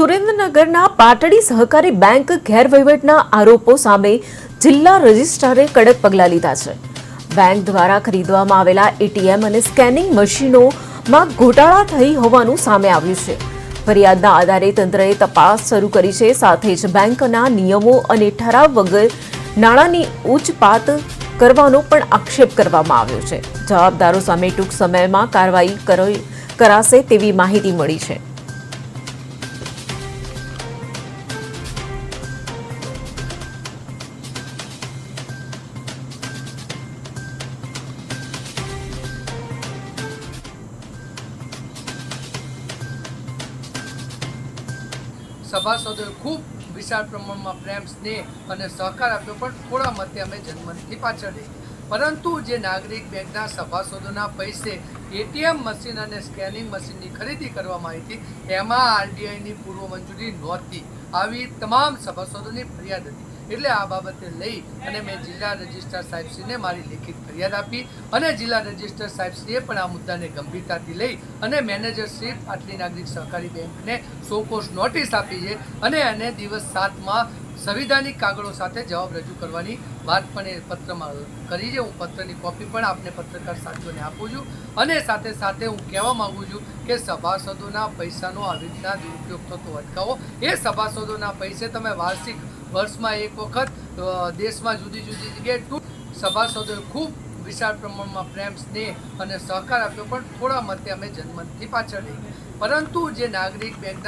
સુરેન્દ્રનગરના પાટડી સહકારી બેંક ગેરવહીવટના આરોપો સામે જિલ્લા રજિસ્ટ્રારે કડક પગલાં લીધા છે. બેંક દ્વારા ખરીદવામાં આવેલા એટીએમ અને સ્કેનિંગ મશીનોમાં ગોટાળા થઈ હોવાનું સામે આવ્યું છે. ફરિયાદના આધારે તંત્રએ તપાસ શરૂ કરી છે, સાથે જ બેંકના નિયમો અને ઠરાવ વગર નાણાંની ઉચ્ચપાત કરવાનો પણ આક્ષેપ કરવામાં આવ્યો છે. જવાબદારો સામે ટૂંક સમયમાં કાર્યવાહી કરો- કરાશે તેવી માહિતી મળી છે. સભાસદોએ ખૂબ વિશાળ પ્રમાણમાં પ્રેમ, સ્નેહ અને સહકાર આપ્યો, પણ થોડા મતે અમે જન્મથી પાછળ રહી. પરંતુ જે નાગરિક બેંકના સભાસદોના પૈસે એટીએમ મશીન અને સ્કેનિંગ મશીનની ખરીદી કરવામાં આવી હતી, એમાં આરટીઆઈની પૂર્વ મંજૂરી નહોતી. આવી તમામ સભાસદોની ફરિયાદ હતી. એટલે આ બાબતે લઈ અને મેં જિલ્લા રજિસ્ટ્રાર સાહેબશ્રીને મારી લેખિત ફરિયાદ આપી અને જિલ્લા રજિસ્ટ્રાર સાહેબશ્રીએ પણ આ મુદ્દાને ગંભીરતાથી લઈ અને મેનેજરશ્રી પાટલી નાગરિક સહકારી બેંકને સોકોશ નોટિસ આપી છે અને એને દિવસ સાતમાં સંવિધાનિક કાગળો સાથે જવાબ રજૂ કરવાની વાત પણ એ પત્રમાં કરી છે. હું પત્રની કોપી પણ આપને પત્રકાર સાથીઓને આપું છું. અને સાથે સાથે હું કહેવા માગું છું કે સભાસદોના પૈસાનો આવી રીતના દુરુપયોગ થતો અટકાવો. એ સભાસદોના પૈસે તમે વાર્ષિક વર્ષમાં એક વખત દેશમાં જુદી જુદી જગ્યાએ સભાસદોએ ખૂબ વિશાળ પ્રમાણમાં પ્રેમ, સ્નેહ અને સહકાર આપ્યો, પણ થોડા મતે અમે જનમતથી પાછળ રહી પરંતુ જે નાગરિક બેંકના